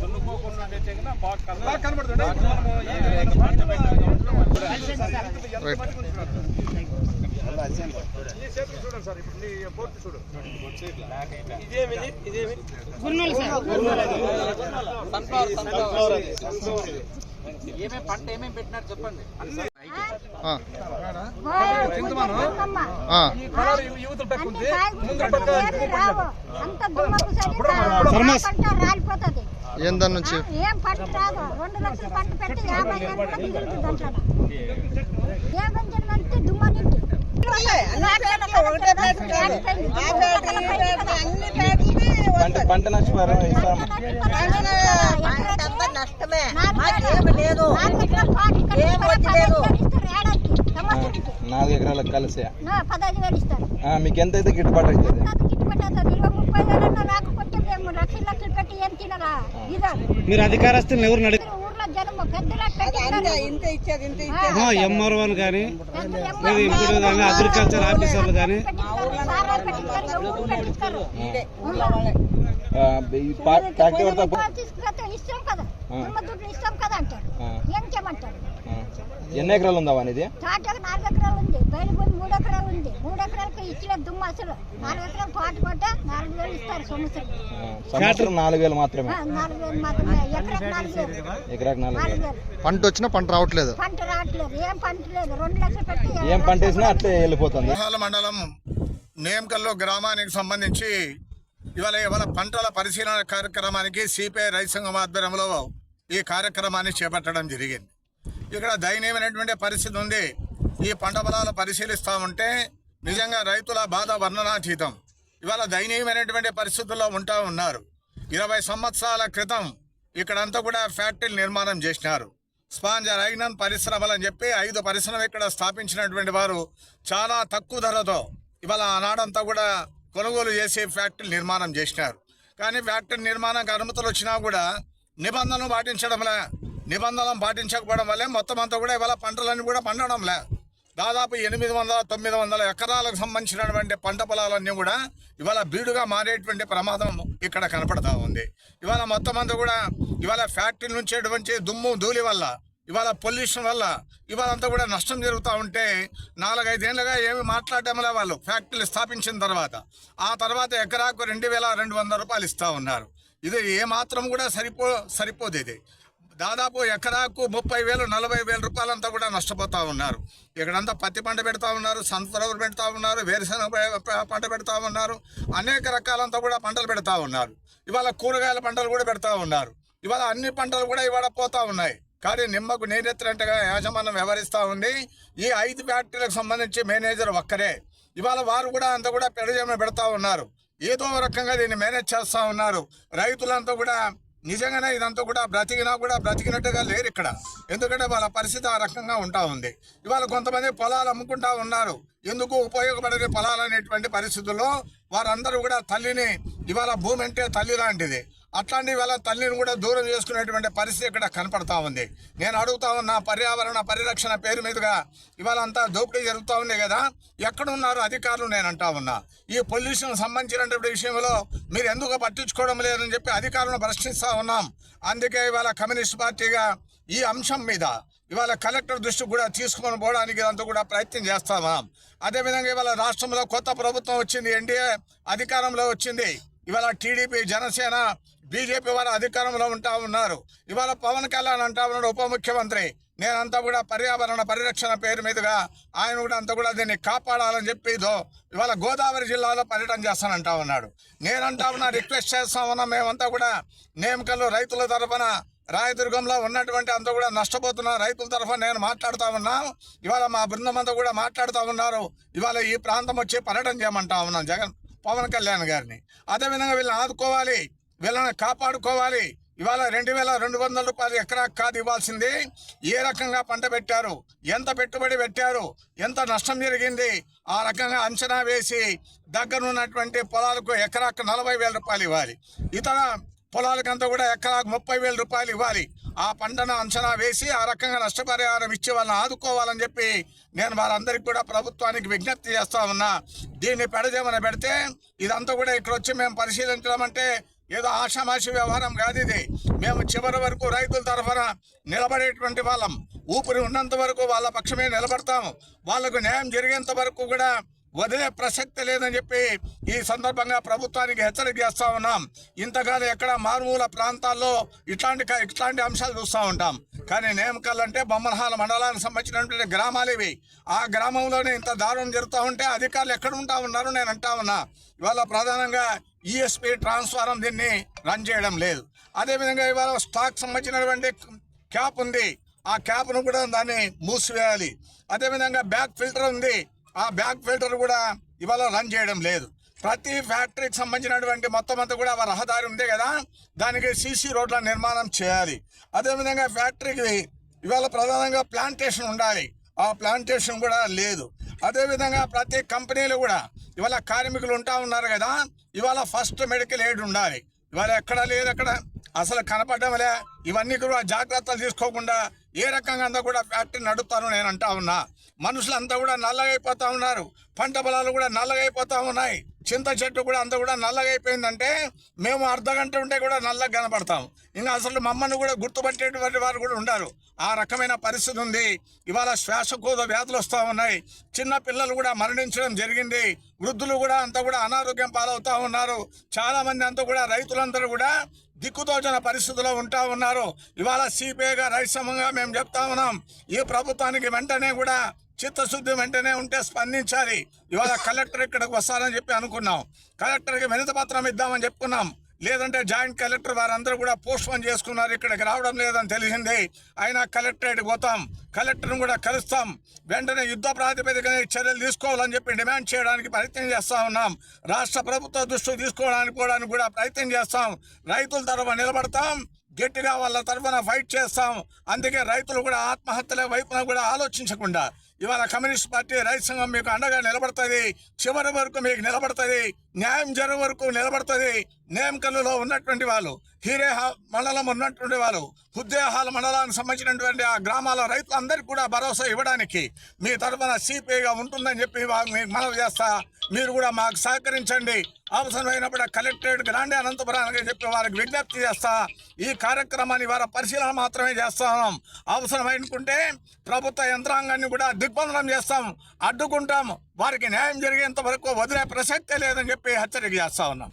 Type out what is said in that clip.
దున్నుకోకుండా బాగా కనబడుతుంది చూడండి సార్. ఇప్పుడు నీ పూర్తి చూడు ఇదేమిది ఇదేమి సన్ఫ్లవర్ సన్ఫ్లవర్ ఏమేమి పంట పెట్టినారు చెప్పండి. ఏం దాని నుంచి? ఏం పంట రాదు రెండు లక్షల పంట పెట్టి యాభై నింటి పంట పంట నష్టపరం ఇస్తాము నష్టమే మాకేమి లేదు నాలుగు ఎకరాలకు కలిసి. మీకు ఎంత అయితే గిట్టుబాటు అవుతుంది? నాకు మీరు అధికారస్తులు ఎవరు నడి ఇచ్చేది ఎంఆర్ఓ కానీ లేదు కానీ అగ్రికల్చర్ ఆఫీసర్లు కానీ. ఎన్ని ఎకరాలు ఉందా తోటకు నాలుగు ఎకరాలు ఉంది. బయలు మూడు ఎకరాలు ఇచ్చిన దుమ్ము అసలు నాలుగు ఎకరాలు తోట కొట్ట నాలుగు వేలు ఇస్తారు సంవత్సరం సంవత్సరం నాలుగు వేలు మాత్రమే. ఆ, నాలుగు వేలు మాత్రమే. ఎకరాకి నాలుగు వేలు. ఎకరాకి నాలుగు నాలుగు వేలు. వేలు. పంట వచ్చినా పంట రావట్లేదు. పంట రావట్లేదు. ఏం పంట లేదు. రెండు లక్షలు పెట్టి ఏం పంట వేసినా అట్లే వెళ్ళిపోతుంది. మోహాల మండలం నేమకల్లో గ్రామానికి సంబంధించి ఇవాళ ఇవాళ పంటల పరిశీలన కార్యక్రమానికి సిపిఐ రైతు సంఘం ఆధ్వర్యంలో ఈ కార్యక్రమాన్ని చేపట్టడం జరిగింది. ఇక్కడ దయనీయమైనటువంటి పరిస్థితి ఉంది. ఈ పంట పొలాలు పరిశీలిస్తూ ఉంటే నిజంగా రైతుల బాధ వర్ణనాతీతం. ఇవాళ దయనీయమైనటువంటి పరిస్థితుల్లో ఉంటా ఉన్నారు. ఇరవై సంవత్సరాల క్రితం ఇక్కడంతా కూడా ఫ్యాక్టరీలు నిర్మాణం చేసినారు. స్పాంజర్ ఐనన్ పరిశ్రమలు అని చెప్పి ఐదు పరిశ్రమ ఇక్కడ స్థాపించినటువంటి వారు చాలా తక్కువ ధరతో ఇవాళ ఆనాడంతా కూడా కొనుగోలు చేసి ఫ్యాక్టరీ నిర్మాణం చేసినారు. కానీ ఫ్యాక్టరీ నిర్మాణానికి అనుమతులు వచ్చినా కూడా నిబంధనలు పాటించడంలే. నిబంధనలు పాటించకపోవడం వల్లే మొత్తం అంతా కూడా ఇవాళ పంటలన్నీ కూడా పండడంలే. దాదాపు ఎనిమిది వందల తొమ్మిది వందల ఎకరాలకు సంబంధించినటువంటి పంట పొలాలన్నీ కూడా ఇవాళ బీడుగా మారేటువంటి ప్రమాదం ఇక్కడ కనపడతా ఉంది. ఇవాళ మొత్తం అంతా కూడా ఇవాళ ఫ్యాక్టరీ నుంచేటువంటి దుమ్ము ధూళి వల్ల ఇవాళ పొల్యూషన్ వల్ల ఇవాళ అంతా కూడా నష్టం జరుగుతూ ఉంటే నాలుగైదేళ్ళుగా ఏమి మాట్లాడటంలే వాళ్ళు. ఫ్యాక్టరీలు స్థాపించిన తర్వాత ఆ తర్వాత ఎకరాకు రెండు వేల రెండు వందల రూపాయలు ఇస్తూ ఉన్నారు. ఇది ఏమాత్రం కూడా సరిపో సరిపోదు ఇది దాదాపు ఎకరాకు ముప్పై వేలు నలభై వేల రూపాయలంతా కూడా నష్టపోతా ఉన్నారు. ఇక్కడంతా పత్తి పంట పెడతా ఉన్నారు సన్ఫ్లవర్ పెడతా ఉన్నారు వేరుశనగ పంట పెడతా ఉన్నారు అనేక రకాలంతా కూడా పంటలు పెడతా ఉన్నారు. ఇవాళ కూరగాయల పంటలు కూడా పెడతా ఉన్నారు. ఇవాళ అన్ని పంటలు కూడా ఇవాళ పోతా ఉన్నాయి. కానీ నిమ్మకు నేనెత్తినట్టుగా యాజమాన్యం వ్యవహరిస్తూ ఉంది. ఈ ఐదు ఫ్యాక్టరీలకు సంబంధించి మేనేజర్ ఒక్కరే. ఇవాళ వారు కూడా అంతా కూడా పెడజమ పెడతా ఉన్నారు. ఏదో రకంగా దీన్ని మేనేజ్ చేస్తూ ఉన్నారు. రైతులంతా కూడా నిజంగానే ఇదంతా కూడా బ్రతికినా కూడా బ్రతికినట్టుగా లేరు ఇక్కడ. ఎందుకంటే వాళ్ళ పరిస్థితి ఆ రకంగా ఉంటా ఉంది. ఇవాళ కొంతమంది పొలాలు అమ్ముకుంటా ఉన్నారు. ఎందుకు ఉపయోగపడని పొలాలు అనేటువంటి పరిస్థితుల్లో వారందరూ కూడా తల్లిని ఇవాళ భూమి అంటే తల్లి లాంటిది. అట్లాంటి వేళ తల్లిని కూడా దూరం చేసుకునేటువంటి పరిస్థితి ఇక్కడ కనపడతా ఉంది. నేను అడుగుతా ఉన్నా పర్యావరణ పరిరక్షణ పేరు మీదుగా ఇవాళ అంతా దోపిడీ జరుగుతూ ఉంది కదా ఎక్కడున్నారు అధికారులు నేను అంటా ఉన్నా. ఈ పొల్యూషన్ సంబంధించినటువంటి విషయంలో మీరు ఎందుకు పట్టించుకోవడం లేదని చెప్పి అధికారులను ప్రశ్నిస్తూ ఉన్నాం. అందుకే ఇవాళ కమ్యూనిస్ట్ పార్టీగా ఈ అంశం మీద ఇవాళ కలెక్టర్ దృష్టికి కూడా తీసుకొని పోవడానికి అంతా కూడా ప్రయత్నం చేస్తామా అదేవిధంగా ఇవాళ రాష్ట్రంలో కొత్త ప్రభుత్వం వచ్చింది ఎన్డీఏ అధికారంలో వచ్చింది. ఇవాళ టీడీపీ జనసేన బీజేపీ వారు అధికారంలో ఉంటా ఉన్నారు. ఇవాళ పవన్ కళ్యాణ్ అంటా ఉన్నాడు ఉప ముఖ్యమంత్రి. నేనంతా కూడా పర్యావరణ పరిరక్షణ పేరు మీదుగా ఆయన కూడా అంతా కూడా దీన్ని కాపాడాలని చెప్పి ఇదో ఇవాళ గోదావరి జిల్లాలో పర్యటన చేస్తానంటా ఉన్నాడు. నేనంటా ఉన్నా రిక్వెస్ట్ చేస్తా ఉన్నా మేమంతా కూడా నేమకలు రైతుల తరఫున రాయదుర్గంలో ఉన్నటువంటి అంతా కూడా నష్టపోతున్న రైతుల తరఫున నేను మాట్లాడుతూ ఉన్నాను ఇవాళ మా బృందం అంతా కూడా మాట్లాడుతూ ఉన్నారు. ఇవాళ ఈ ప్రాంతం వచ్చి పర్యటన చేయమంటా ఉన్నాం జగన్ పవన్ కళ్యాణ్ గారిని. అదేవిధంగా వీళ్ళని ఆదుకోవాలి. వీళ్ళని కాపాడుకోవాలి. ఇవాళ రెండు వేల రెండు వందల రూపాయలు ఎకరా కాదు ఇవ్వాల్సింది. ఏ రకంగా పంట పెట్టారు? ఎంత పెట్టుబడి పెట్టారు? ఎంత నష్టం జరిగింది? ఆ రకంగా అంచనా వేసి దగ్గరున్నటువంటి పొలాలకు ఎకరాకు నలభై వేల రూపాయలు ఇవ్వాలి. ఇతర పొలాలకంతా కూడా ఎకరాకు ముప్పై వేల రూపాయలు ఇవ్వాలి. ఆ పంటను అంచనా వేసి ఆ రకంగా నష్టపరిహారం ఇచ్చి వాళ్ళని ఆదుకోవాలని చెప్పి నేను వారందరికీ కూడా ప్రభుత్వానికి విజ్ఞప్తి చేస్తా ఉన్నా. దీన్ని పెడదేమని పెడితే ఇదంతా కూడా ఇక్కడ వచ్చి మేము పరిశీలించడం అంటే ఏదో ఆషామాషి వ్యవహారం కాదు ఇది. మేము చివరి వరకు రైతుల తరఫున నిలబడేటువంటి వాళ్ళం. ఊపిరి ఉన్నంత వరకు వాళ్ళ పక్షమే నిలబడతాము వాళ్ళకు న్యాయం జరిగేంత వరకు కూడా వదిలే ప్రసక్తి లేదని చెప్పి ఈ సందర్భంగా ప్రభుత్వానికి హెచ్చరిక చేస్తా ఉన్నాం. ఇంతకాలం ఎక్కడ మారుమూల ప్రాంతాల్లో ఇట్లాంటి ఇట్లాంటి అంశాలు చూస్తూ ఉంటాం. కానీ నేమకల్ అంటే బొమ్మలహాల మండలానికి సంబంధించినటువంటి గ్రామాలు ఇవి. ఆ గ్రామంలోనే ఇంత దారుణం జరుగుతూ ఉంటే అధికారులు ఎక్కడ ఉంటా ఉన్నారు? నేను అంటా ఉన్నా. ఇవాళ ప్రధానంగా ఈఎస్పీ ట్రాన్స్ఫారం దీన్ని రన్ చేయడం లేదు. అదేవిధంగా ఇవాళ స్టాక్ సంబంధించినటువంటి క్యాప్ ఉంది. ఆ క్యాప్ను కూడా దాన్ని మూసివేయాలి. అదేవిధంగా బ్యాక్ ఫిల్టర్ ఉంది. ఆ బ్యాక్ ఫిల్టర్ కూడా ఇవాళ రన్ చేయడం లేదు. ప్రతి ఫ్యాక్టరీకి సంబంధించినటువంటి మొత్తం అంతా కూడా రహదారి ఉంది కదా? దానికి సీసీ రోడ్ల నిర్మాణం చేయాలి. అదేవిధంగా ఫ్యాక్టరీకి ఇవాళ ప్రధానంగా ప్లాంటేషన్ ఉండాలి. ఆ ప్లాంటేషన్ కూడా లేదు. అదేవిధంగా ప్రతి కంపెనీలు కూడా ఇవాళ కార్మికులు ఉంటా ఉన్నారు కదా ఇవాళ ఫస్ట్ మెడికల్ ఎయిడ్ ఉండాలి. ఇవాళ ఎక్కడ లేదు అక్కడ అసలు కనపడడంలే ఇవన్నీ కూడా జాగ్రత్తలు తీసుకోకుండా ఏ రకంగా అంతా కూడా ఫ్యాక్టరీ నడుపుతాను నేను అంటా ఉన్నా. మనుషులంతా కూడా నల్లగైపోతా ఉన్నారు. పంట పొలాలు కూడా నల్లగైపోతా ఉన్నాయి. చింత చెట్టు కూడా అంతా కూడా నల్లగైపోయిందంటే మేము అర్ధ గంట ఉంటే కూడా నల్లగా కనపడతాం ఇంకా అసలు మమ్మల్ని కూడా గుర్తుపట్టేటువంటి వారు కూడా ఉండరు. ఆ రకమైన పరిస్థితి ఉంది. ఇవాళ శ్వాసకోద వ్యాధులు వస్తూ ఉన్నాయి. చిన్న పిల్లలు కూడా మరణించడం జరిగింది. వృద్ధులు కూడా అంతా కూడా అనారోగ్యం పాలవుతూ ఉన్నారు. చాలామంది అంతా కూడా రైతులందరూ కూడా దిక్కుతోచన పరిస్థితిలో ఉంటా ఉన్నారు. ఇవాళ సిపిఐగా రైసమంగా మేము చెప్తా ఉన్నాం. ఈ ప్రభుత్వానికి వెంటనే కూడా చిత్తశుద్ధి వెంటనే ఉంటే స్పందించాలి. ఇవాళ కలెక్టర్ ఇక్కడికి వస్తారని చెప్పి అనుకున్నాం. కలెక్టర్కి వినతి పత్రం ఇద్దామని చెప్పుకున్నాం. లేదంటే జాయింట్ కలెక్టర్ వారందరూ కూడా పోస్ట్ పోన్ చేసుకున్నారు ఇక్కడికి రావడం లేదని తెలిసింది. అయినా కలెక్టరేట్ పోతాం కలెక్టర్ను కూడా కలుస్తాం. వెంటనే యుద్ధ ప్రాతిపదికన చర్యలు తీసుకోవాలని చెప్పి డిమాండ్ చేయడానికి ప్రయత్నం చేస్తా ఉన్నాం. రాష్ట్ర ప్రభుత్వ దృష్టి తీసుకోవడానికి పోవడానికి కూడా ప్రయత్నం చేస్తాం. రైతుల తరఫున నిలబడతాం గట్టిగా వాళ్ళ తరఫున ఫైట్ చేస్తాం. అందుకే రైతులు కూడా ఆత్మహత్యల వైపున కూడా ఆలోచించకుండా ఇవాళ కమ్యూనిస్ట్ పార్టీ రైతు సంఘం మీకు అండగా నిలబడుతుంది. చివరి వరకు మీకు నిలబడుతుంది. న్యాయం జరిగే వరకు నిలబడుతుంది. నేమకల్లులో ఉన్నటువంటి వాళ్ళు. హీరేహ మండలం ఉన్నటువంటి వారు హుద్దేహాల మండలానికి సంబంధించినటువంటి ఆ గ్రామాల రైతులందరికీ కూడా భరోసా ఇవ్వడానికి మీ తరఫున సిపిఐగా ఉంటుందని చెప్పి మీకు మనవి చేస్తా. మీరు కూడా మాకు సహకరించండి. అవసరమైనప్పుడు కలెక్టరేట్ కలెక్టరేట్కి అనంతపురం అనంతపురానికి చెప్పి వారికి విజ్ఞప్తి చేస్తా. ఈ కార్యక్రమాన్ని వారి పరిశీలన మాత్రమే చేస్తాం. అవసరమైనకుంటే ప్రభుత్వ యంత్రాంగాన్ని కూడా దిగ్బంధనం చేస్తాం. అడ్డుకుంటాం. వారికి న్యాయం జరిగేంత వరకు వదిలే ప్రసక్తే లేదని చెప్పి హెచ్చరిక చేస్తా ఉన్నాం.